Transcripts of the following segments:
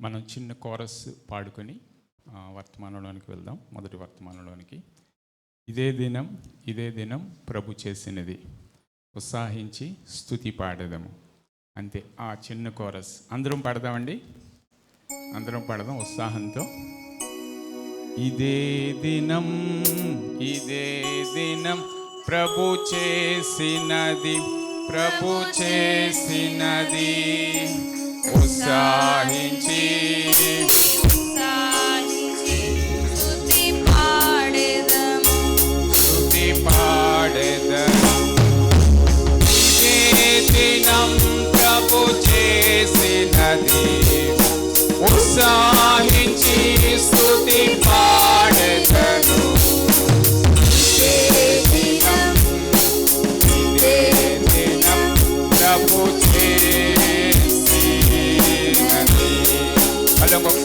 మనం చిన్న కోరస్ పాడుకొని వర్తమానంలోనికి వెళ్దాం. మొదటి వర్తమానంలోనికి. ఇదే దినం ఇదే దినం ప్రభు చేసినది. ఉత్సాహించి స్తుతి పాడదాము. అంతే ఆ చిన్న కోరస్ అందరం పాడదామండి? అందరం పాడదాం ఉత్సాహంతో. ఇదే దినం ఇదే దినం ప్రభు చేసినది ప్రభు చేసినది. ఉత్సాహించి. ప్రభు చేసినది. ఉత్సాహించి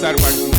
Sarwati.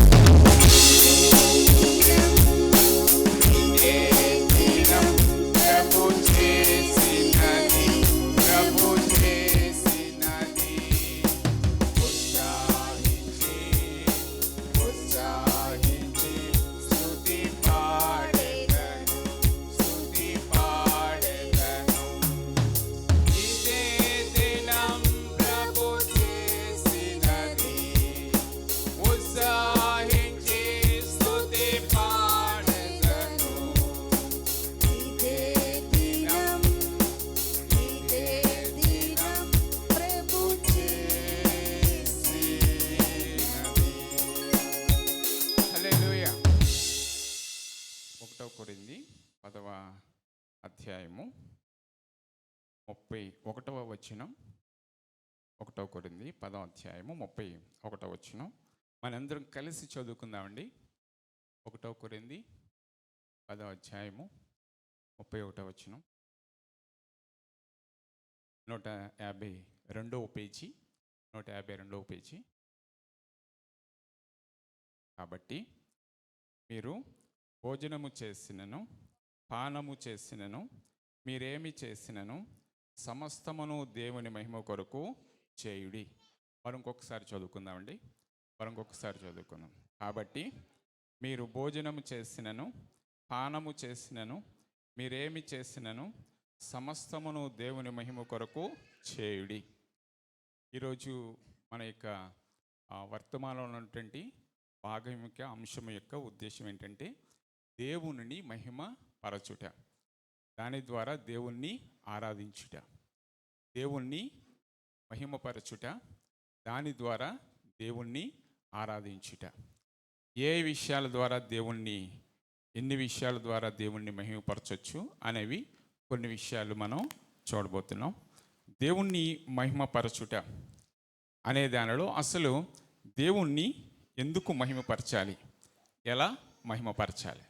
ఒకటో కొరింది పదవ అధ్యాయము ముప్పై ఒకటవ వచనం. ఒకటో కొరింది పదవ అధ్యాయము ముప్పై ఒకటో వచనం. మనందరం కలిసి చదువుకుందామండి. ఒకటో కొరింది పదవ అధ్యాయము ముప్పై ఒకటో వచనం. నూట యాభై రెండవ పేజీ నూట యాభై రెండవ పేజీ. కాబట్టి మీరు భోజనము చేసినను పానము చేసినను మీరేమి చేసినను సమస్తమును దేవుని మహిమ కొరకు చేయుడి. మరి ఇంకొకసారి చదువుకుందామండి. మరి ఇంకొకసారి చదువుకుందాం. కాబట్టి మీరు భోజనము చేసినను పానము చేసినను మీరేమి చేసినను సమస్తమును దేవుని మహిమ కొరకు చేయుడి. ఈరోజు మన యొక్క వర్తమానంలో ఉన్నటువంటి భాగమిక అంశం యొక్క ఉద్దేశం ఏంటంటే దేవుని మహిమ పరచుట. దాని ద్వారా దేవుణ్ణి ఆరాధించుట. దేవుణ్ణి మహిమపరచుట దాని ద్వారా దేవుణ్ణి ఆరాధించుట. ఏ విషయాల ద్వారా దేవుణ్ణి ఎన్ని విషయాల ద్వారా దేవుణ్ణి మహిమపరచవచ్చు అనేవి కొన్ని విషయాలు మనం చూడబోతున్నాం. దేవుణ్ణి మహిమపరచుట అనే దానిలో అసలు దేవుణ్ణి ఎందుకు మహిమపరచాలి? ఎలా మహిమపరచాలి?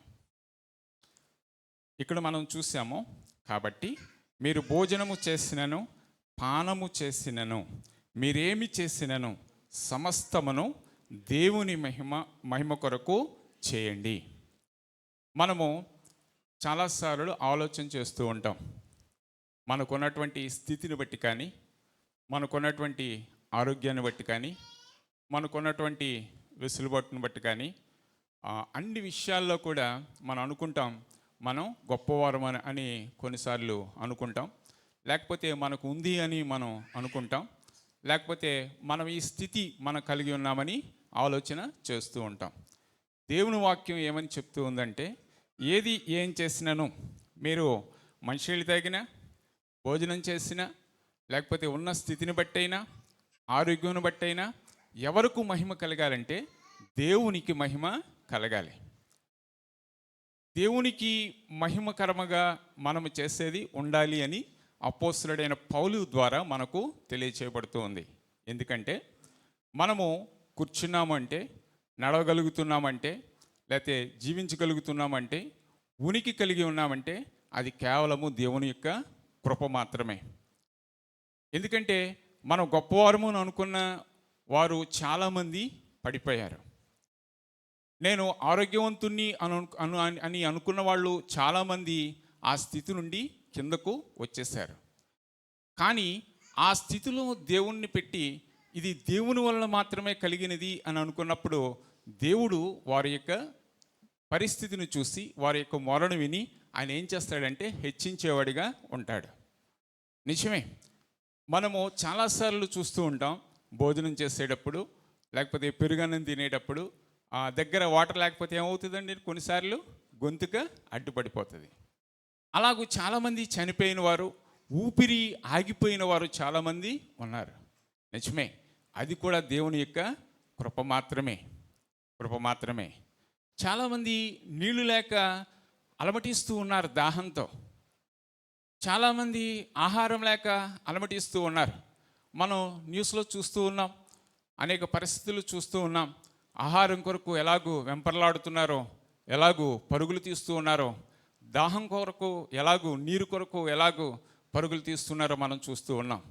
ఇక్కడ మనం చూసాము కాబట్టి మీరు భోజనము చేసినను పానము చేసినను మీరేమి చేసినను సమస్తమును దేవుని మహిమ మహిమ కొరకు చేయండి. మనము చాలాసార్లు ఆలోచన చేస్తూ ఉంటాం. మనకున్నటువంటి స్థితిని బట్టి కానీ మనకున్నటువంటి ఆరోగ్యాన్ని బట్టి కానీ మనకున్నటువంటి వెసులుబాటును బట్టి కానీ అన్ని విషయాల్లో కూడా మనం అనుకుంటాం మనం గొప్పవారం అని అని కొన్నిసార్లు అనుకుంటాం. లేకపోతే మనకు ఉంది అని మనం అనుకుంటాం. లేకపోతే మనం ఈ స్థితి మనం కలిగి ఉన్నామని ఆలోచన చేస్తూ ఉంటాం. దేవుని వాక్యం ఏమని చెప్తూ ఉందంటే ఏది ఏం చేసినను మీరు మనుషులు తగిన భోజనం చేసినా లేకపోతే ఉన్న స్థితిని బట్టైనా ఆరోగ్యం బట్టైనా ఎవరికి మహిమ కలగాలంటే దేవునికి మహిమ కలగాలి. దేవునికి మహిమకరముగా మనము చేసేది ఉండాలి అని అపోస్తుడైన పౌలు ద్వారా మనకు తెలియచేయబడుతూ ఉంది ఎందుకంటే మనము కూర్చున్నామంటే నడవగలుగుతున్నామంటే లేకపోతే జీవించగలుగుతున్నామంటే ఉనికి కలిగి ఉన్నామంటే అది కేవలము దేవుని యొక్క కృప మాత్రమే. ఎందుకంటే మనం గొప్పవారము అని అనుకున్న వారు చాలామంది పడిపోయారు. నేను ఆరోగ్యవంతుణ్ణి అను అను అని అనుకున్న వాళ్ళు చాలామంది ఆ స్థితి నుండి కిందకు వచ్చేసారు కానీ ఆ స్థితిలో దేవుణ్ణి పెట్టి ఇది దేవుని వలన మాత్రమే కలిగినది అని అనుకున్నప్పుడు దేవుడు వారి యొక్క పరిస్థితిని చూసి వారి యొక్క మొరను విని ఆయన ఏం చేస్తాడంటే హెచ్చించేవాడిగా ఉంటాడు. నిజమే మనము చాలాసార్లు చూస్తూ ఉంటాం భోజనం చేసేటప్పుడు లేకపోతే పెరుగన్నం తినేటప్పుడు దగ్గర వాటర్ లేకపోతే ఏమవుతుందండి? కొన్నిసార్లు గొంతుక అడ్డుపడిపోతుంది. అలాగూ చాలామంది చనిపోయిన వారు ఊపిరి ఆగిపోయిన వారు చాలామంది ఉన్నారు. నిజమే అది కూడా దేవుని యొక్క కృప మాత్రమే కృప మాత్రమే. చాలామంది నీళ్ళు లేక అలమటిస్తూ ఉన్నారు దాహంతో. చాలామంది ఆహారం లేక అలమటిస్తూ ఉన్నారు. మనం న్యూస్లో చూస్తూ ఉన్నాం అనేక పరిస్థితులు చూస్తూ ఉన్నాం. ఆహారం కొరకు ఎలాగూ వెంపర్లాడుతున్నారో ఎలాగూ పరుగులు తీస్తూ ఉన్నారో దాహం కొరకు ఎలాగూ నీరు కొరకు ఎలాగూ పరుగులు తీస్తున్నారో మనం చూస్తూ ఉన్నాం.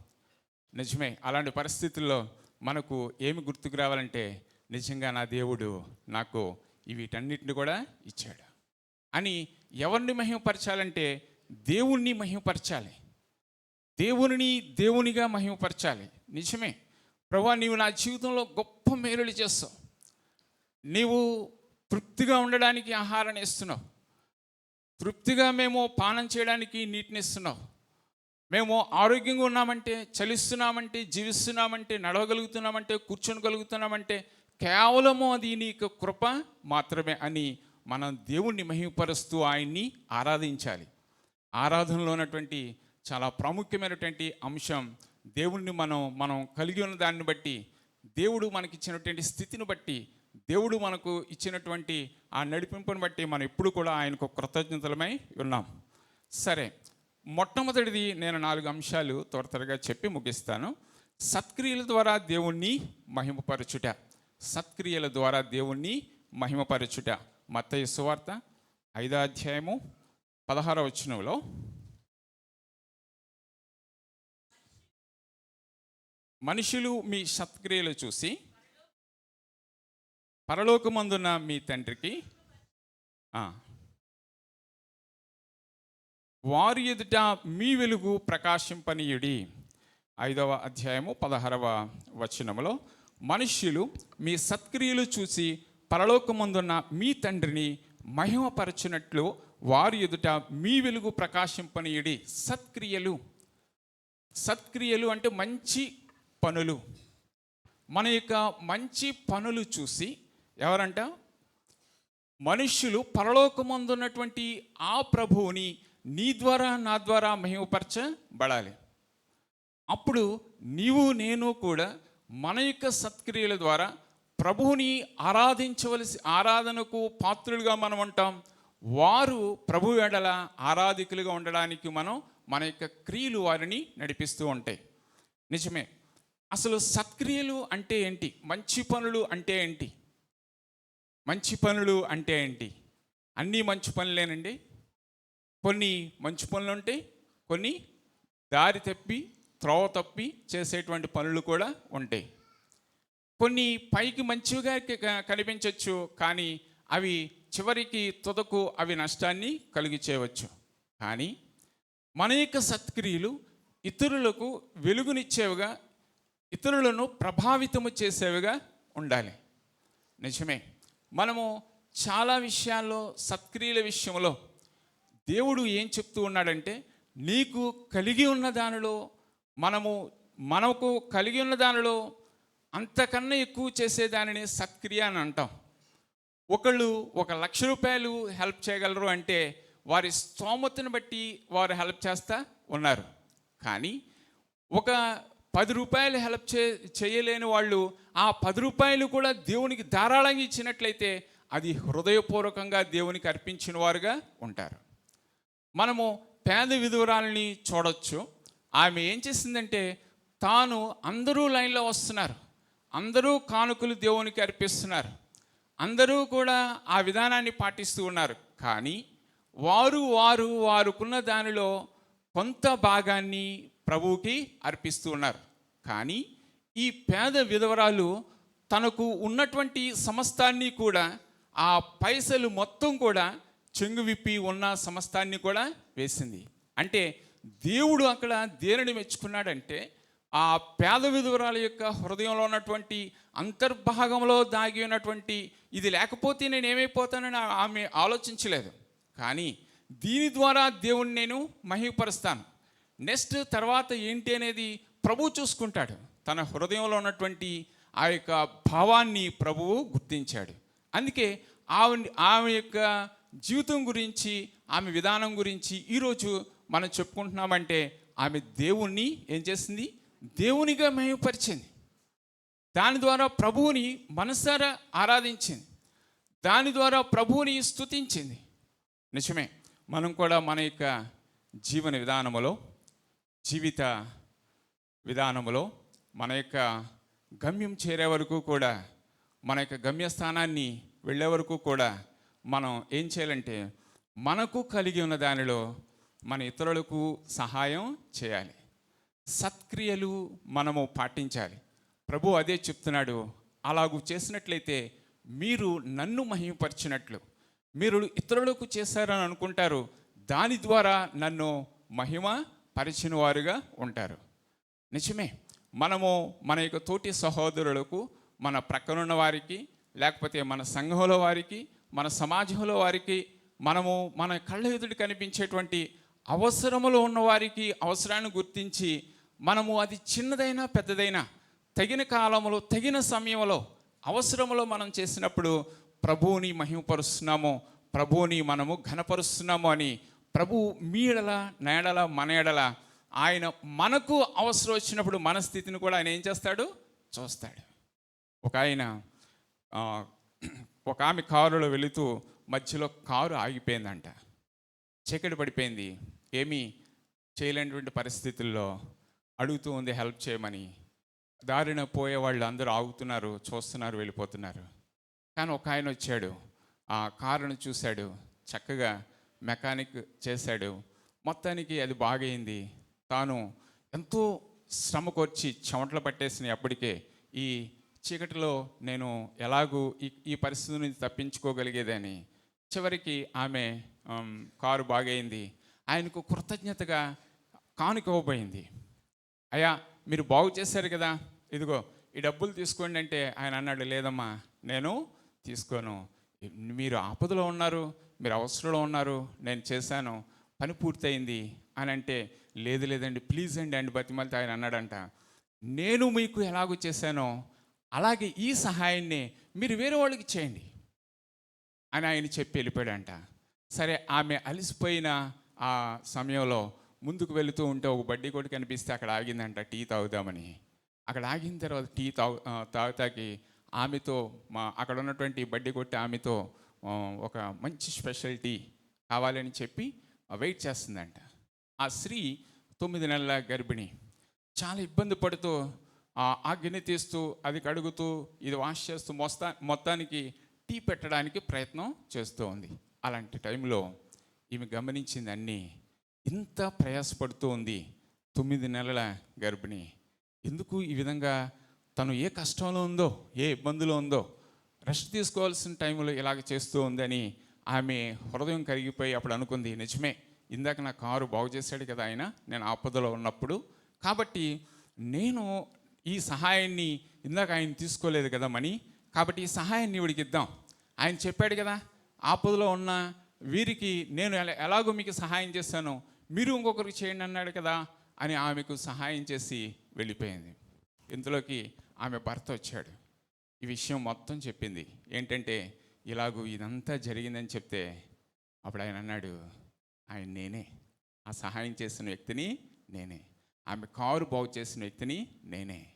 నిజమే అలాంటి పరిస్థితుల్లో మనకు ఏమి గుర్తుకు రావాలంటే నిజంగా నా దేవుడు నాకు వీటన్నిటిని కూడా ఇచ్చాడు. అని ఎవరిని మహిమపరచాలంటే దేవుణ్ణి మహిమపరచాలి. దేవుని దేవునిగా మహిమపరచాలి. నిజమే. ప్రభా నీవు నా జీవితంలో గొప్ప మేలులు చేస్తావు. నీవు తృప్తిగా ఉండడానికి ఆహారాన్ని ఇస్తున్నావు. తృప్తిగా మేము పానం చేయడానికి నీటిని ఇస్తున్నావు. మేము ఆరోగ్యంగా ఉన్నామంటే చలిస్తున్నామంటే జీవిస్తున్నామంటే నడవగలుగుతున్నామంటే కూర్చోనగలుగుతున్నామంటే కేవలము అది నీ యొక్క కృప మాత్రమే అని మనం దేవుణ్ణి మహిమపరుస్తూ ఆయన్ని ఆరాధించాలి. ఆరాధనలో ఉన్నటువంటి చాలా ప్రాముఖ్యమైనటువంటి అంశం దేవుణ్ణి మనం మనం కలిగి ఉన్న దాన్ని బట్టి దేవుడు మనకిచ్చినటువంటి స్థితిని బట్టి దేవుడు మనకు ఇచ్చినటువంటి ఆ నడిపింపుని బట్టి మనం ఎప్పుడు కూడా ఆయనకు కృతజ్ఞతలమై ఉన్నాం. సరే మొట్టమొదటిది నేను నాలుగు అంశాలు త్వర త్వరగా చెప్పి ముగిస్తాను. సత్క్రియల ద్వారా దేవుణ్ణి మహిమపరచుట. సత్క్రియల ద్వారా దేవుణ్ణి మహిమపరచుట. మత్తయ్య సువార్త ఐదో అధ్యాయము పదహారవ వచనంలో. మనుషులు మీ సత్క్రియలు చూసి పరలోకమందున్న మీ తండ్రికి వారి ఎదుట మీ వెలుగు ప్రకాశింపనీయుడి. ఐదవ అధ్యాయము పదహారవ వచనములో మనుష్యులు మీ సత్క్రియలు చూసి పరలోకమందున్న మీ తండ్రిని మహిమపరచునట్లు వారి ఎదుట మీ వెలుగు ప్రకాశింపనీయుడి. సత్క్రియలు. సత్క్రియలు అంటే మంచి పనులు. మన యొక్క మంచి పనులు చూసి ఎవరంట? మనుష్యులు పరలోకమందున్నటువంటి ఆ ప్రభువుని నీ ద్వారా నా ద్వారా మహిమపరచబడాలి. అప్పుడు నీవు నేను కూడా మన యొక్క సత్క్రియల ద్వారా ప్రభువుని ఆరాధించవలసి ఆరాధనకు పాత్రులుగా మనం ఉంటాం. వారు ప్రభు ఎడల ఆరాధికులుగా ఉండడానికి మనం మన యొక్క క్రియలు వారిని నడిపిస్తూ ఉంటాయి. నిజమే. అసలు సత్క్రియలు అంటే ఏంటి? మంచి పనులు అంటే ఏంటి? మంచి పనులు అంటే ఏంటి? అన్నీ మంచి పనులేనండి? కొన్ని మంచి పనులు ఉంటాయి కొన్ని దారి తప్పి త్రోవ తప్పి చేసేటువంటి పనులు కూడా ఉంటాయి. కొన్ని పైకి మంచిగా కనిపించవచ్చు కానీ అవి చివరికి తుదకు అవి నష్టాన్ని కలిగించేవచ్చు కానీ మన యొక్క సత్క్రియలు ఇతరులకు వెలుగునిచ్చేవిగా ఇతరులను ప్రభావితము చేసేవిగా ఉండాలి. నిజమే. మనము చాలా విషయాల్లో సత్క్రియల విషయంలో దేవుడు ఏం చెప్తూ ఉన్నాడంటే నీకు కలిగి ఉన్న దానిలో మనము మనకు కలిగి ఉన్న దానిలో అంతకన్నా ఎక్కువ చేసేదానిని సత్క్రియ అని అంటాం. ఒకళ్ళు ఒక లక్ష రూపాయలు హెల్ప్ చేయగలరు అంటే వారి స్తోమతను బట్టి వారు హెల్ప్ చేస్తూ ఉన్నారు. కానీ ఒక పది రూపాయలు హెల్ప్ చే చేయలేని వాళ్ళు ఆ పది రూపాయలు కూడా దేవునికి ధారాళంగా ఇచ్చినట్లయితే అది హృదయపూర్వకంగా దేవునికి అర్పించిన వారుగా ఉంటారు. మనము పేద విధురాలని చూడొచ్చు. ఆమె ఏం చేసిందంటే తాను అందరూ లైన్లో వస్తున్నారు. అందరూ కానుకలు దేవునికి అర్పిస్తున్నారు. అందరూ కూడా ఆ విధానాన్ని పాటిస్తూ ఉన్నారు. కానీ వారు వారు వారుకున్న దానిలో కొంత భాగాన్ని ప్రభువుకి అర్పిస్తూ ఉన్నారు. కానీ ఈ పేద విధవరాలు తనకు ఉన్నటువంటి సమస్తాన్ని కూడా ఆ పైసలు మొత్తం కూడా చెంగు విప్పి ఉన్న సమస్తాన్ని కూడా వేసింది. అంటే దేవుడు అక్కడ దేనిని మెచ్చుకున్నాడంటే ఆ పేద విధవరాల యొక్క హృదయంలో ఉన్నటువంటి అంతర్భాగంలో దాగి ఉన్నటువంటి ఇది లేకపోతే నేను ఏమైపోతానని ఆమె ఆలోచించలేదు. కానీ దీని ద్వారా దేవుణ్ణి నేను మహిపరుస్తాను నెక్స్ట్ తర్వాత ఏంటి అనేది ప్రభు చూసుకుంటాడు. తన హృదయంలో ఉన్నటువంటి ఆ యొక్క భావాన్ని ప్రభువు గుర్తించాడు. అందుకే ఆమె ఆమె యొక్క జీవితం గురించి ఆమె విధానం గురించి ఈరోజు మనం చెప్పుకుంటున్నామంటే ఆమె దేవుణ్ణి ఏం చేసింది? దేవునిగా మహిమపరిచింది. దాని ద్వారా ప్రభువుని మనసారా ఆరాధించింది. దాని ద్వారా ప్రభువుని స్తుతించింది. నిజమే మనం కూడా మన యొక్క జీవన విధానములో జీవిత విధానములో మన యొక్క గమ్యం చేరే వరకు కూడా మన యొక్క గమ్యస్థానాన్ని వెళ్ళే వరకు కూడా మనం ఏం చేయాలంటే మనకు కలిగి ఉన్న దానిలో మన ఇతరులకు సహాయం చేయాలి. సత్క్రియలు మనము పాటించాలి. ప్రభు అదే చెప్తున్నాడు అలాగూ చేసినట్లయితే మీరు నన్ను మహిమపరిచినట్లు మీరు ఇతరులకు చేశారని అనుకుంటారు. దాని ద్వారా నన్ను మహిమ పరిచిన వారుగా ఉంటారు. నిజమే మనము మన యొక్క తోటి సహోదరులకు మన ప్రక్కనున్న వారికి లేకపోతే మన సంఘంలో వారికి మన సమాజంలో వారికి మనము మన కళ్ళ ఎదుటి కనిపించేటువంటి అవసరములో ఉన్నవారికి అవసరాన్ని గుర్తించి మనము అది చిన్నదైనా పెద్దదైనా తగిన కాలంలో తగిన సమయంలో అవసరములో మనం చేసినప్పుడు ప్రభువుని మహిమపరుస్తున్నాము ప్రభువుని మనము ఘనపరుస్తున్నాము అని ప్రభు మీడల నేడల మన ఎడల ఆయన మనకు అవసరం వచ్చినప్పుడు మన స్థితిని కూడా ఆయన ఏం చేస్తాడు? చూస్తాడు. ఒక ఆయన ఒక ఆమె కారులో వెళుతూ మధ్యలో కారు ఆగిపోయిందంట. చీకటి పడిపోయింది. ఏమీ చేయలేనటువంటి పరిస్థితుల్లో అడుగుతూ ఉంది హెల్ప్ చేయమని. దారిన పోయే వాళ్ళు అందరూ ఆగుతున్నారు చూస్తున్నారు వెళ్ళిపోతున్నారు. కానీ ఒక ఆయన వచ్చాడు. ఆ కారును చూశాడు. చక్కగా మెకానిక్ చేశాడు. మొత్తానికి అది బాగైంది. తాను ఎంతో శ్రమకొచ్చి చెమటలు పట్టేసిన అప్పటికే. ఈ చీకటిలో నేను ఎలాగూ ఈ ఈ పరిస్థితి నుంచి తప్పించుకోగలిగేదని చివరికి ఆమె కారు బాగైంది. ఆయనకు కృతజ్ఞతగా కానుక ఇవ్వబోయింది. అయ్యా మీరు బాగు చేశారు కదా. ఇదిగో ఈ డబ్బులు తీసుకోండి అంటే ఆయన అన్నాడు లేదమ్మా నేను తీసుకోను. మీరు ఆపదలో ఉన్నారు. మీరు అవసరంలో ఉన్నారు నేను చేశాను పని పూర్తయింది అని అంటే లేదు లేదండి ప్లీజ్ అండి అండి బతిమలతో ఆయన అన్నాడంట. నేను మీకు ఎలాగో చేశానో అలాగే ఈ సహాయాన్ని మీరు వేరే వాళ్ళకి చేయండి అని ఆయన చెప్పి వెళ్ళిపోయాడంట. సరే ఆమె అలసిపోయిన ఆ సమయంలో ముందుకు వెళుతూ ఉంటే ఒక బడ్డీ కొట్టు కనిపిస్తే అక్కడ ఆగిందంట టీ తాగుదామని. అక్కడ ఆగిన తర్వాత టీ తాగు తాగుతాకి ఆమెతో మా అక్కడ ఉన్నటువంటి బడ్డీ కొట్టి ఆమెతో ఒక మంచి స్పెషల్ టీ కావాలని చెప్పి వెయిట్ చేస్తుందంట. ఆ స్త్రీ తొమ్మిది నెలల గర్భిణి. చాలా ఇబ్బంది పడుతూ ఆ ఆ గిన్నె తీస్తూ అది కడుగుతూ ఇది వాష్ చేస్తూ మొస్తా మొత్తానికి టీ పెట్టడానికి ప్రయత్నం చేస్తూ ఉంది. అలాంటి టైంలో ఈమె గమనించింది అన్నీ. ఇంత ప్రయాసపడుతూ ఉంది తొమ్మిది నెలల గర్భిణి. ఎందుకు ఈ విధంగా తను ఏ కష్టంలో ఉందో ఏ ఇబ్బందిలో ఉందో రెస్ట్ తీసుకోవాల్సిన టైంలో ఇలాగ చేస్తూ ఉందని ఆమె హృదయం కరిగిపోయి అప్పుడు అనుకుంది నిజమే ఇందాక నా కారు బాగు చేశాడు కదా ఆయన నేను ఆపదలో ఉన్నప్పుడు. కాబట్టి నేను ఈ సహాయాన్ని ఇందాక ఆయన తీసుకోలేదు కదా మని కాబట్టి ఈ సహాయాన్ని ఇవిడికి ఇద్దాం. ఆయన చెప్పాడు కదా ఆపదలో ఉన్న వీరికి నేను ఎలా- ఎలాగో మీకు సహాయం చేస్తాను మీరు ఇంకొకరికి చేయండి అన్నాడు కదా అని ఆమెకు సహాయం చేసి వెళ్ళిపోయింది. ఇంతలోకి ఆమె భర్త వచ్చాడు. ఈ విషయం మొత్తం చెప్పింది. ఏంటంటే ఇలాగూ ఇదంతా జరిగిందని చెప్తే అప్పుడు ఆయన అన్నాడు ఆయన నేనే. ఆ సహాయం చేసిన వ్యక్తిని నేనే. ఆమె కారు బాగు చేసిన వ్యక్తిని నేనే.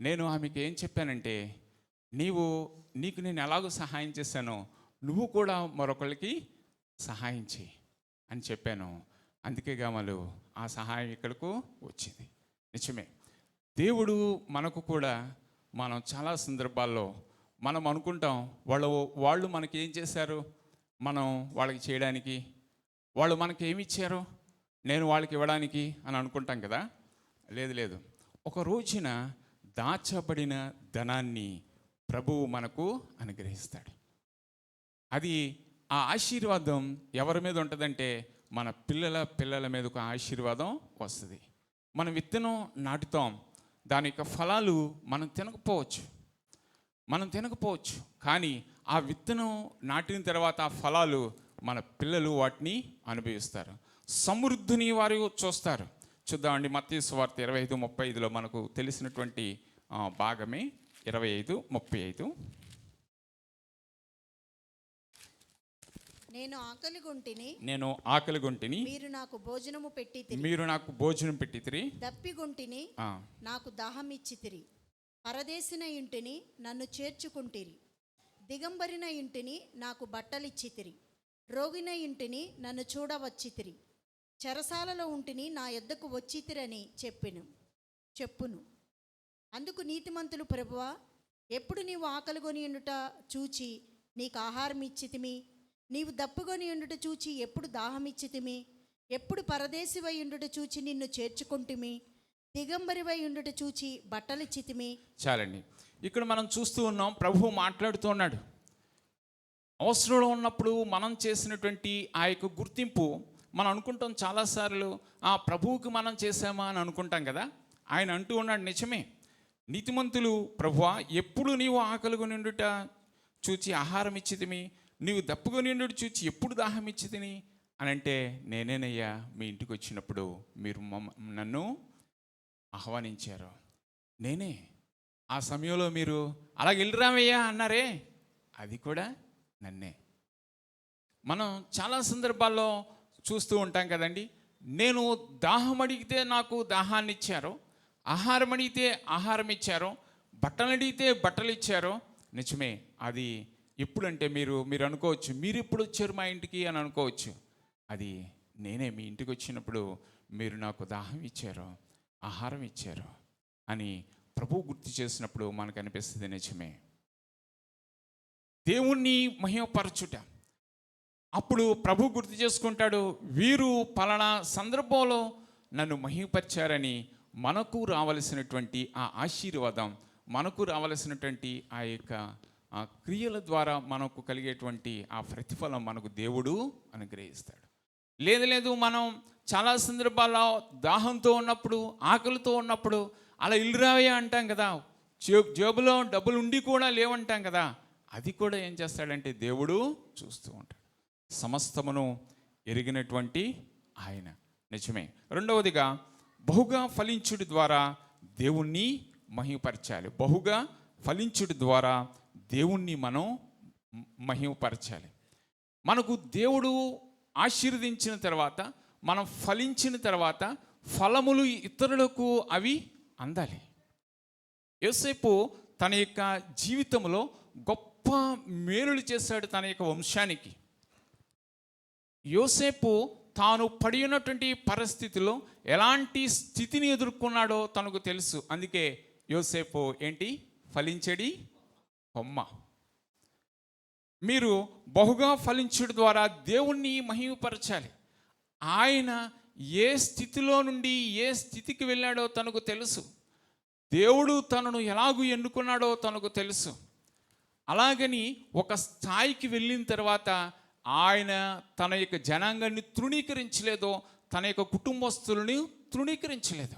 నేను ఆమెకి ఏం చెప్పానంటే నీవు నీకు నేను ఎలాగో సహాయం చేశానో నువ్వు కూడా మరొకరికి సహాయం చేయి అని చెప్పాను. అందుకే గమలు ఆ సహాయం ఇక్కడకు వచ్చింది. నిజమే. దేవుడు మనకు కూడా మనం చాలా సందర్భాల్లో మనం అనుకుంటాం వాళ్ళు వాళ్ళు మనకి ఏం చేశారు? మనం వాళ్ళకి చేయడానికి. వాళ్ళు మనకి ఏమి ఇచ్చారు నేను వాళ్ళకి ఇవ్వడానికి అని అనుకుంటాం కదా? లేదు లేదు. ఒక రోజున దాచబడిన ధనాన్ని ప్రభువు మనకు అనుగ్రహిస్తాడు. అది ఆ ఆశీర్వాదం ఎవరి మీద ఉంటుందంటే మన పిల్లల పిల్లల మీద ఒక ఆశీర్వాదం వస్తుంది. మనం విత్తనం నాటుతాం దాని యొక్క ఫలాలు మనం తినకపోవచ్చు. మనం తినకపోవచ్చు. కానీ ఆ విత్తనం నాటిన తర్వాత ఆ ఫలాలు మన పిల్లలు వాటిని అనుభవిస్తారు. సమృద్ధిని వారు చూస్తారు. చూద్దామండి మత్తయి వార్త ఇరవై ఐదు ముప్పై ఐదులో మనకు తెలిసినటువంటి భాగమే ఇరవై ఐదు ముప్పై ఐదు. నేను ఆకలి గుంటిని నేను ఆకలి గుంటిని మీరు నాకు భోజనము పెట్టి మీరు నాకు భోజనం పెట్టితిరి దప్పిగుంటిని నాకు దాహం ఇచ్చితిరి పరదేశిన ఇంటిని నన్ను చేర్చుకుంటిరి. దిగంబరిన ఇంటిని నాకు బట్టలిచ్చితిరి రోగిన ఇంటిని నన్ను చూడవచ్చితిరి చెరసాలలో ఉంటిని నా యొద్దకు వచ్చితిరని చెప్పెను. చెప్పును. అందుకు నీతిమంతులు ప్రభువా ఎప్పుడు నీవు ఆకలిగొని ఉండుట చూచి నీకు ఆహారం ఇచ్చితిమి నీవు దప్పుకొని ఉండుట చూచి ఎప్పుడు దాహమిచ్చితిమి? ఎప్పుడు పరదేశివై ఉండుట చూచి నిన్ను చేర్చుకుంటుమి? దిగంబరివై ఉండుట చూచి బట్టలు చితిమి చాలండి. ఇక్కడ మనం చూస్తూ ఉన్నాం ప్రభువు మాట్లాడుతూ ఉన్నాడు. అవసరంలో ఉన్నప్పుడు మనం చేసినటువంటి ఆ యొక్క గుర్తింపు మనం అనుకుంటాం చాలాసార్లు ఆ ప్రభువుకి మనం చేసామా అని అనుకుంటాం కదా. ఆయన అంటూ ఉన్నాడు నిజమే. నీతిమంతులు ప్రభువా ఎప్పుడు నీవు ఆకలిగా నిండుట చూచి ఆహారం ఇచ్చితిమి నీవు దప్పుకొని నిండుట చూచి ఎప్పుడు దాహం ఇచ్చితిని? అని అంటే నేనేనయ్యా మీ ఇంటికి వచ్చినప్పుడు మీరు మమ్మ నన్ను ఆహ్వానించారు. నేనే ఆ సమయంలో మీరు అలాగ వెళ్ళిరామయ్యా అన్నారే? అది కూడా నన్నే. మనం చాలా సందర్భాల్లో చూస్తూ ఉంటాం కదండి నేను దాహం అడిగితే నాకు దాహాన్ని ఇచ్చారు ఆహారం అడిగితే ఆహారం ఇచ్చారు బట్టలు అడిగితే బట్టలు ఇచ్చారు. నిజమే అది ఎప్పుడంటే మీరు మీరు అనుకోవచ్చు మీరు ఎప్పుడు వచ్చారు మా ఇంటికి అని అనుకోవచ్చు. అది నేనే మీ ఇంటికి వచ్చినప్పుడు మీరు నాకు దాహం ఇచ్చారు ఆహారం ఇచ్చారు అని ప్రభు గుర్తు చేసినప్పుడు మనకు అనిపిస్తుంది నిజమే. దేవుణ్ణి మహిమపరచుట. అప్పుడు ప్రభు గుర్తు చేసుకుంటాడు వీరు పలానా సందర్భంలో నన్ను మహిమపరిచారని మనకు రావలసినటువంటి ఆ ఆశీర్వాదం మనకు రావలసినటువంటి ఆ యొక్క ఆ క్రియల ద్వారా మనకు కలిగేటువంటి ఆ ప్రతిఫలం మనకు దేవుడు అనుగ్రహిస్తాడు. లేదు లేదు మనం చాలా సందర్భాల్లో దాహంతో ఉన్నప్పుడు ఆకలితో ఉన్నప్పుడు అలా ఇల్లు అంటాం కదా. జేబులో డబ్బులు ఉండి కూడా లేవంటాం కదా. అది కూడా ఏం చేస్తాడంటే దేవుడు చూస్తూ ఉంటాడు. సమస్తమును ఎరిగినటువంటి ఆయన. నిజమే. రెండవదిగా బహుగా ఫలించుడి ద్వారా దేవుణ్ణి మహిమపరచాలి. బహుగా ఫలించుడి ద్వారా దేవుణ్ణి మనం మహిమపరచాలి. మనకు దేవుడు ఆశీర్వదించిన తర్వాత మనం ఫలించిన తర్వాత ఫలములు ఇతరులకు అవి అందాలి. యోసేపు తన యొక్క జీవితంలో గొప్ప మేలులు చేశాడు తన యొక్క వంశానికి. యోసేపు తాను పడి ఉన్నటువంటి పరిస్థితిలో ఎలాంటి స్థితిని ఎదుర్కొన్నాడో తనకు తెలుసు. అందుకే యోసేపు ఏంటి? ఫలించడి కొమ్మ మీరు బహుగా ఫలించుడు ద్వారా దేవుణ్ణి మహిమపరచాలి. ఆయన ఏ స్థితిలో నుండి ఏ స్థితికి వెళ్ళాడో తనకు తెలుసు. దేవుడు తనను ఎలాగూ ఎన్నుకున్నాడో తనకు తెలుసు. అలాగని ఒక స్థాయికి వెళ్ళిన తర్వాత ఆయన తన యొక్క జనాంగాన్ని తృణీకరించలేదో తన యొక్క కుటుంబస్తులని తృణీకరించలేదు.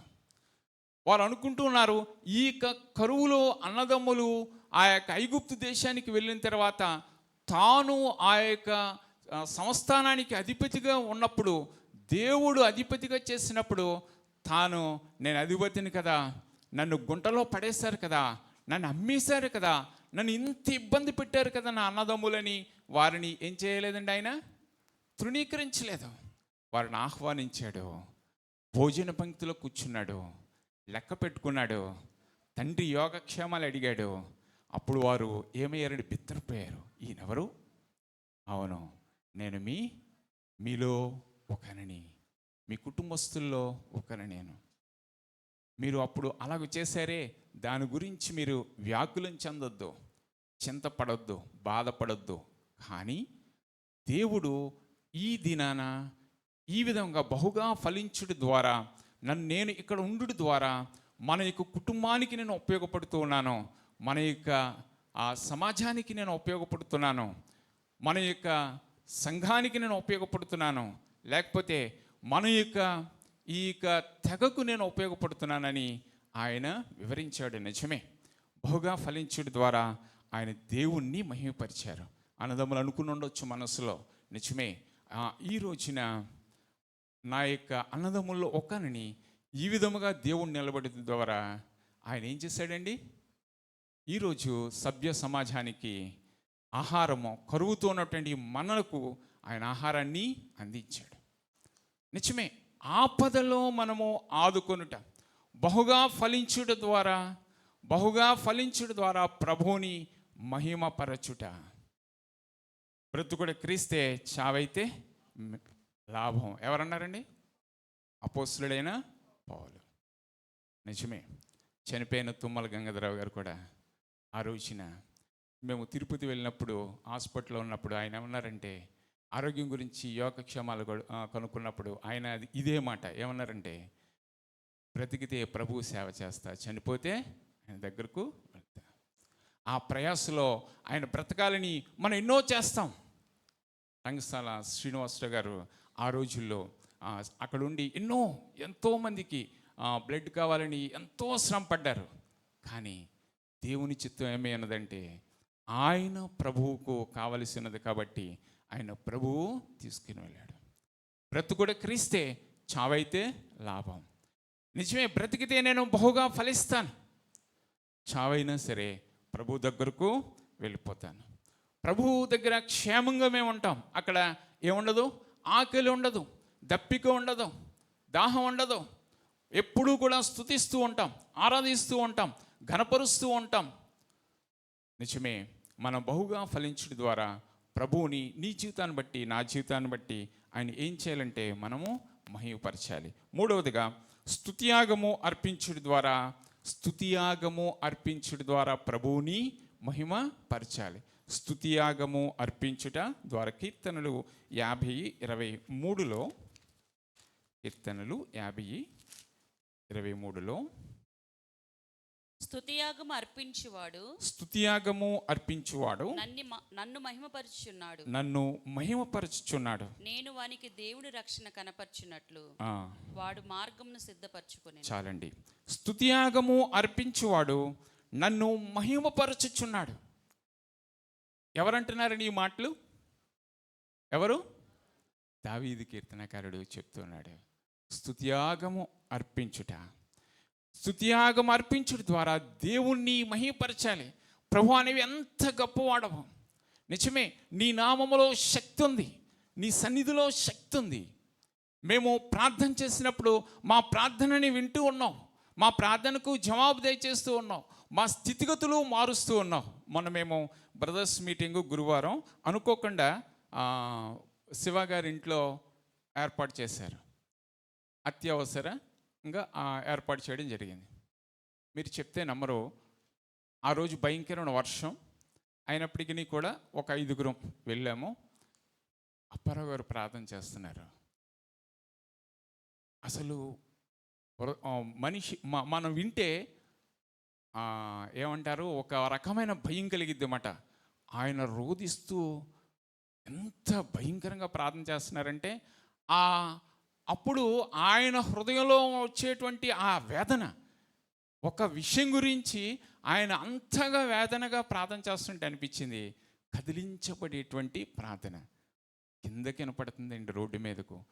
వారు అనుకుంటున్నారు ఈ కరువులో అన్నదమ్ములు ఆ యొక్క ఐగుప్తు దేశానికి వెళ్ళిన తర్వాత తాను ఆ యొక్క సంస్థానానికి అధిపతిగా ఉన్నప్పుడు దేవుడు అధిపతిగా చేసినప్పుడు తాను నేను అధిపతిని కదా నన్ను గుంటలో పడేశారు కదా నన్ను అమ్మేశారు కదా నన్ను ఇంత ఇబ్బంది పెట్టారు కదా నా అన్నదమ్ములని వారిని ఏం చేయలేదండి ఆయన? తృణీకరించలేదు. వారిని ఆహ్వానించాడు. భోజన పంక్తిలో కూర్చున్నాడు. లెక్క పెట్టుకున్నాడు. తండ్రి యోగక్షేమాలు అడిగాడు. అప్పుడు వారు ఏమయ్యారని బిత్తరపోయారు. ఈయనెవరు? అవును నేను మీ మీలో ఒకనని మీ కుటుంబస్తుల్లో ఒకని నేను. మీరు అప్పుడు అలాగ చేశారే దాని గురించి మీరు వ్యాకులం చెందొద్దు చింతపడొద్దు బాధపడొద్దు. కానీ దేవుడు ఈ దినాన ఈ విధంగా బహుగా ఫలించుడి ద్వారా నన్ను నేను ఇక్కడ ఉండుడి ద్వారా మన యొక్క కుటుంబానికి నేను ఉపయోగపడుతూ ఉన్నాను. మన యొక్క ఆ సమాజానికి నేను ఉపయోగపడుతున్నాను మన యొక్క సంఘానికి నేను ఉపయోగపడుతున్నాను లేకపోతే మన యొక్క ఈ యొక్క తెగకు నేను ఉపయోగపడుతున్నానని ఆయన వివరించాడు నిజమే. బహుగా ఫలించడం ద్వారా ఆయన దేవుణ్ణి మహిమపరిచారు. అన్నదమ్ములు అనుకుని ఉండొచ్చు మనసులో. నిజమే. ఈ రోజున నా యొక్క అన్నదమ్ముల్లో ఒకరిని ఈ విధముగా దేవుణ్ణి నిలబడి ద్వారా ఆయన ఏం చేశాడండి? ఈరోజు సభ్య సమాజానికి ఆహారము కరువుతో ఉన్నటువంటి మనలకు ఆయన ఆహారాన్ని అందించాడు. నిజమే ఆపదలో మనము ఆదుకొనుట బహుగా ఫలించుట ద్వారా బహుగా ఫలించుట ద్వారా ప్రభువుని మహిమపరచుట. బ్రతుకుడు క్రీస్తే చావైతే లాభం. ఎవరన్నారండి? అపోస్తుడైన పౌలు. నిజమే చనిపోయిన తుమ్మల గంగాధరరావు గారు కూడా ఆ రోజున మేము తిరుపతి వెళ్ళినప్పుడు హాస్పిటల్లో ఉన్నప్పుడు ఆయన ఏమన్నారంటే ఆరోగ్యం గురించి యోగక్షేమాలు కనుక్కున్నప్పుడు ఆయన అది ఇదే మాట ఏమన్నారంటే బ్రతికితే ప్రభువు సేవ చేస్తా చనిపోతే ఆయన దగ్గరకు వెళ్తా. ఆ ప్రయాసలో ఆయన బ్రతకాలని మనం ఎన్నో చేస్తాం. రంగస్థల శ్రీనివాసరావు గారు ఆ రోజుల్లో అక్కడుండి అక్కడ ఉండి ఎన్నో ఎంతోమందికి బ్లడ్ కావాలని ఎంతో శ్రమ పడ్డారు. కానీ దేవుని చిత్తం ఏమైనదంటే ఆయన ప్రభువుకు కావలసినది కాబట్టి ఆయన ప్రభువు తీసుకుని వెళ్ళాడు. బ్రతుకుడు క్రీస్తే చావైతే లాభం. నిజమే బ్రతికితే నేను బహుగా ఫలిస్తాను. చావైనా సరే ప్రభు దగ్గరకు వెళ్ళిపోతాను. ప్రభువు దగ్గర క్షేమంగా మేము ఉంటాం. అక్కడ ఏముండదు? ఆకలి ఉండదు దప్పిక ఉండదు దాహం ఉండదు. ఎప్పుడూ కూడా స్తుతిస్తూ ఉంటాం ఆరాధిస్తూ ఉంటాం. ఘనపరుస్తూ ఉంటాం. నిజమే మనం బహుగా ఫలించడం ద్వారా ప్రభువుని నీ జీవితాన్ని బట్టి నా జీవితాన్ని బట్టి ఆయన ఏం చేయాలంటే మనము మహిమపరచాలి. మూడవదిగా స్థుతియాగము అర్పించుడి ద్వారా స్థుతియాగము అర్పించుడి ద్వారా ప్రభువుని మహిమ పరచాలి స్థుతియాగము అర్పించుట ద్వారా కీర్తనలు యాభై ఇరవై మూడులో కీర్తనలు యాభై ఇరవై మూడులో స్తుతియాగం అర్పించువాడు. స్తుతియాగము అర్పించువాడు. నన్ను నన్ను మహిమపరుచున్నాడు నన్ను మహిమపరచుచున్నాడు. నేను వానికి దేవుని రక్షణ కనపర్చున్నట్లు వాడు మార్గమును సిద్ధపరచుకుని చాలండి. స్తుతియాగము అర్పించువాడు నన్ను మహిమపరచుచున్నాడు. ఎవరంటున్నారని ఈ మాటలు? ఎవరు? దావీది కీర్తనకారుడు చెప్తున్నాడు. స్తుతియాగము అర్పించుట స్తుతియాగం అర్పించడం ద్వారా దేవుణ్ణి మహిమపరచాలి ప్రభు అనేవి ఎంత గొప్పవాడవు. నిజమే నీ నామములో శక్తి ఉంది. నీ సన్నిధిలో శక్తి ఉంది. మేము ప్రార్థన చేసినప్పుడు మా ప్రార్థనని వింటూ ఉన్నాం. మా ప్రార్థనకు జవాబు దయచేస్తూ ఉన్నాం. మా స్థితిగతులు మారుస్తూ ఉన్నాం. మొన్న మేము బ్రదర్స్ మీటింగు గురువారం అనుకోకుండా శివ గారి ఇంట్లో ఏర్పాటు చేశారు. అత్యవసర ఇంకా ఏర్పాటు చేయడం జరిగింది. మీరు చెప్తే నమ్మరు. ఆ రోజు భయంకరమైన వర్షం. అయినప్పటికీ కూడా ఒక ఐదుగురం వెళ్ళాము. అప్పారావు గారు ప్రార్థన చేస్తున్నారు. అసలు మనిషి మ- మనం వింటే ఏమంటారు? ఒక రకమైన భయం కలిగిద్ది అన్నమాట ఆయన రోధిస్తూ ఎంత భయంకరంగా ప్రార్థన చేస్తున్నారంటే ఆ అప్పుడు ఆయన హృదయంలో వచ్చేటువంటి ఆ వేదన ఒక విషయం గురించి ఆయన అంతగా వేదనగా ప్రార్థన చేస్తుంటే అనిపించింది. కదిలించబడేటువంటి ప్రార్థన. కిందకి వినపడుతుందండి రోడ్డు మీదకు.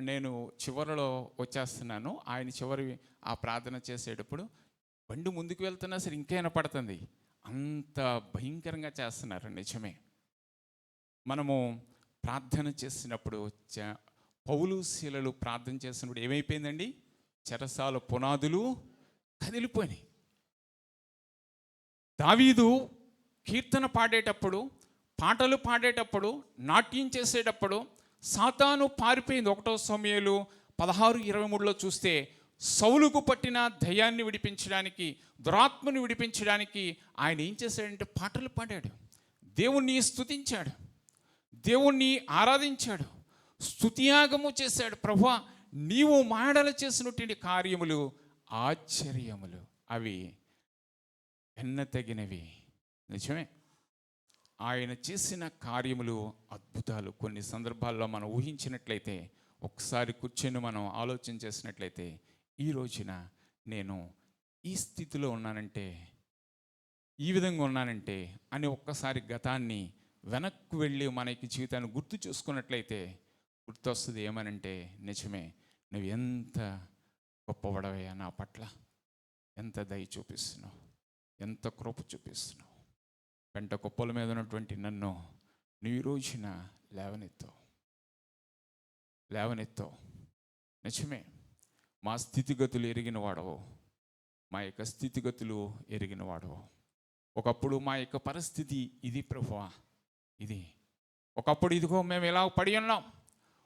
నేను చివరిలో వచ్చేస్తున్నాను. ఆయన చివరి ఆ ప్రార్థన చేసేటప్పుడు బండి ముందుకు వెళ్తున్నా సరే ఇంకా వినపడుతుంది. అంత భయంకరంగా చేస్తున్నారు నిజమే. మనము ప్రార్థన చేసినప్పుడు పౌలు శీలలు ప్రార్థన చేస్తున్నప్పుడు ఏమైపోయిందండి? చెరసాల పునాదులు కదిలిపోయినాయి. దావీదు కీర్తన పాడేటప్పుడు పాటలు పాడేటప్పుడు నాట్యం చేసేటప్పుడు సాతాను పారిపోయింది. ఒకటో సమయాలు పదహారు ఇరవై మూడులో చూస్తే సౌలుకు పట్టిన దయాన్ని విడిపించడానికి దురాత్మను విడిపించడానికి ఆయన ఏం చేశాడంటే పాటలు పాడాడు. దేవుణ్ణి స్తుతించాడు. దేవుణ్ణి ఆరాధించాడు. స్తుతియాగము చేశాడు. ప్రభా నీవు మాడల చేసినటువంటి కార్యములు ఆశ్చర్యములు. అవి ఎన్నతగినవి. నిజమే. ఆయన చేసిన కార్యములు అద్భుతాలు. కొన్ని సందర్భాల్లో మనం ఊహించినట్లయితే ఒకసారి కూర్చొని మనం ఆలోచన చేసినట్లయితే ఈ రోజున నేను ఈ స్థితిలో ఉన్నానంటే ఈ విధంగా ఉన్నానంటే అని ఒక్కసారి గతాన్ని వెనక్కు వెళ్ళి మనకి జీవితాన్ని గుర్తు చూసుకున్నట్లయితే గుర్తొస్తుంది ఏమనంటే నిజమే నువ్వు ఎంత గొప్పవడవయ్యా నా పట్ల? ఎంత దయ చూపిస్తున్నావు? ఎంత కృప చూపిస్తున్నావు? పెంట కుప్పల మీద ఉన్నటువంటి నన్ను నువ్వు రోజున లేవనెత్తావు లేవనెత్తావు నిజమే మా స్థితిగతులు ఎరిగిన వాడవు మా యొక్క స్థితిగతులు ఎరిగిన వాడవు ఒకప్పుడు మా యొక్క పరిస్థితి ఇది ప్రభువా ఇది. ఒకప్పుడు ఇదిగో మేము ఇలా పడి ఉన్నాం.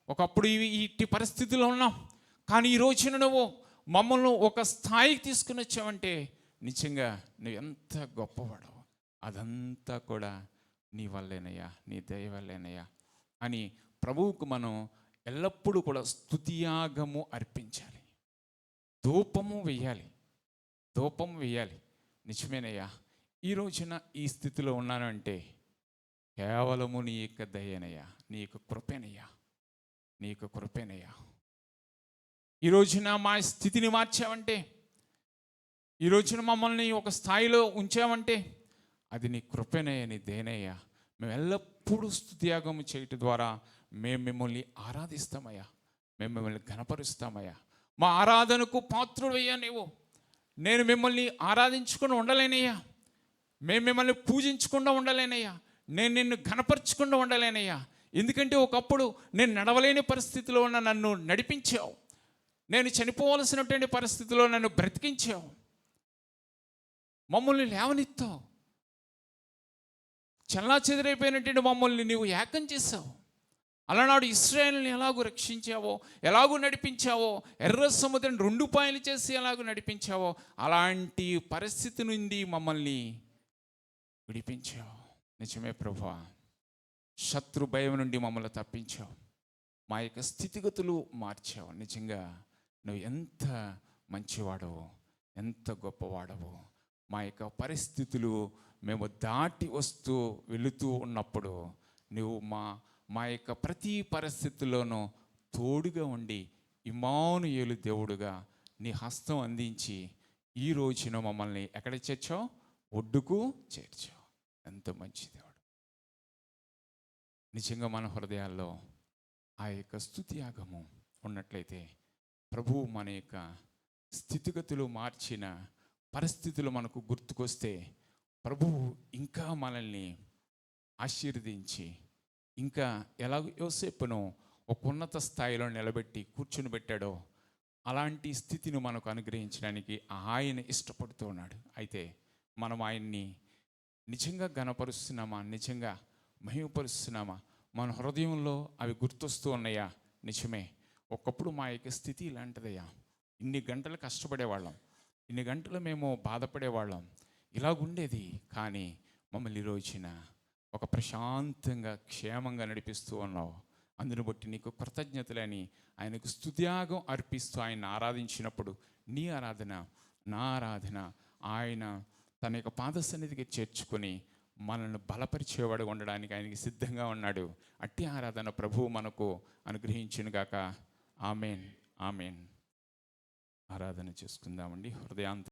ఒకప్పుడు ఇవి ఇట్టి పరిస్థితిలో ఉన్నాం. కానీ ఈ రోజున నువ్వు మమ్మల్ని ఒక స్థాయికి తీసుకుని వచ్చావంటే నిజంగా నువ్వు ఎంత గొప్పవాడవు. అదంతా కూడా నీ వల్లేనయ్యా నీ దయ వల్లేనయ్యా అని ప్రభువుకు మనం ఎల్లప్పుడూ కూడా స్తుతియాగము అర్పించాలి. ధూపము వెయ్యాలి. ధూపం వేయాలి నిజమేనయ్యా ఈ రోజున ఈ స్థితిలో ఉన్నానంటే కేవలము నీ యొక్క దయనయ్యా నీ యొక్క కృపేనయ్యా. నీ యొక్క కృపేనయ్యా. ఈ రోజున మా స్థితిని మార్చావంటే ఈ రోజున మమ్మల్ని ఒక స్థాయిలో ఉంచావంటే అది నీ కృపేనయ్యా నీ దేనయ్యా. మేము ఎల్లప్పుడూ స్థుతియాగము చేయటం ద్వారా మేము మిమ్మల్ని ఆరాధిస్తామయ్యా. మేము మిమ్మల్ని గణపరుస్తామయ్యా మా ఆరాధనకు పాత్రుడయ్యా నీవు. నేను మిమ్మల్ని ఆరాధించుకుని ఉండలేనయ్యా. మేము మిమ్మల్ని పూజించకుండా ఉండలేనయ్యా. నేను నిన్ను ఘనపరచకుండా ఉండలేనయ్యా. ఎందుకంటే ఒకప్పుడు నేను నడవలేని పరిస్థితిలో ఉన్న నన్ను నడిపించావు. నేను చనిపోవలసినటువంటి పరిస్థితిలో నన్ను బ్రతికించావు. మమ్మల్ని లేవనెత్తావు. చల్లా చెదిరైపోయినటువంటి మమ్మల్ని నీవు ఏకం చేశావు. అలనాడు ఇస్రాయల్ని ఎలాగూ రక్షించావో ఎలాగూ నడిపించావో ఎర్ర సముద్రం రెండు పాయలు చేసి ఎలాగూ నడిపించావో అలాంటి పరిస్థితి నుండి మమ్మల్ని విడిపించావు. నిజమే ప్రభా. శత్రు భయం నుండి మమ్మల్ని తప్పించావు. మా యొక్క స్థితిగతులు మార్చావు. నిజంగా నువ్వు ఎంత మంచివాడవు ఎంత గొప్పవాడవు. మా యొక్క పరిస్థితులు మేము దాటి వస్తూ వెళుతూ ఉన్నప్పుడు నువ్వు మా మా యొక్క ప్రతి పరిస్థితుల్లోనూ తోడుగా ఉండి ఇమానుయేలు దేవుడుగా నీ హస్తం అందించి ఈ రోజున మమ్మల్ని ఎక్కడ చేర్చావు? ఒడ్డుకు చేర్చావు. ఎంత మంచిది. నిజంగా మన హృదయాల్లో ఆ యొక్క స్థుతి యాగము ఉన్నట్లయితే ప్రభువు మన యొక్క స్థితిగతులు మార్చిన పరిస్థితులు మనకు గుర్తుకొస్తే ప్రభువు ఇంకా మనల్ని ఆశీర్వదించి ఇంకా ఎలా యోసేపును ఒక ఉన్నత స్థాయిలో నిలబెట్టి కూర్చుని పెట్టాడో అలాంటి స్థితిని మనకు అనుగ్రహించడానికి ఆయన ఇష్టపడుతూ ఉన్నాడు. అయితే మనం ఆయన్ని నిజంగా గనపరుస్తున్నామా నిజంగా మహిమపరుస్తున్నామా? మన హృదయంలో అవి గుర్తొస్తూ ఉన్నాయా? నిజమే. ఒకప్పుడు మా యొక్క స్థితి ఇలాంటిదయ్యా. ఇన్ని గంటలు కష్టపడేవాళ్ళం. ఇన్ని గంటలు మేము బాధపడేవాళ్ళం. ఇలాగుండేది. కానీ మమ్మల్ని రోజున ఒక ప్రశాంతంగా క్షేమంగా నడిపిస్తూ ఉన్నావు. అందును బట్టి నీకు కృతజ్ఞతలని ఆయనకు స్తుత్యాగం అర్పిస్తూ ఆయన ఆరాధించినప్పుడు నీ ఆరాధన నా ఆరాధన ఆయన తన యొక్క పాదసన్నిధికి చేర్చుకొని మనల్ని బలపరిచేవాడు ఉండడానికి ఆయనకి సిద్ధంగా ఉన్నాడు. అట్టి ఆరాధన ప్రభువు మనకు అనుగ్రహించినగాక ఆమెన్. ఆమెన్. ఆరాధన చేసుకుందామండి. హృదయాంత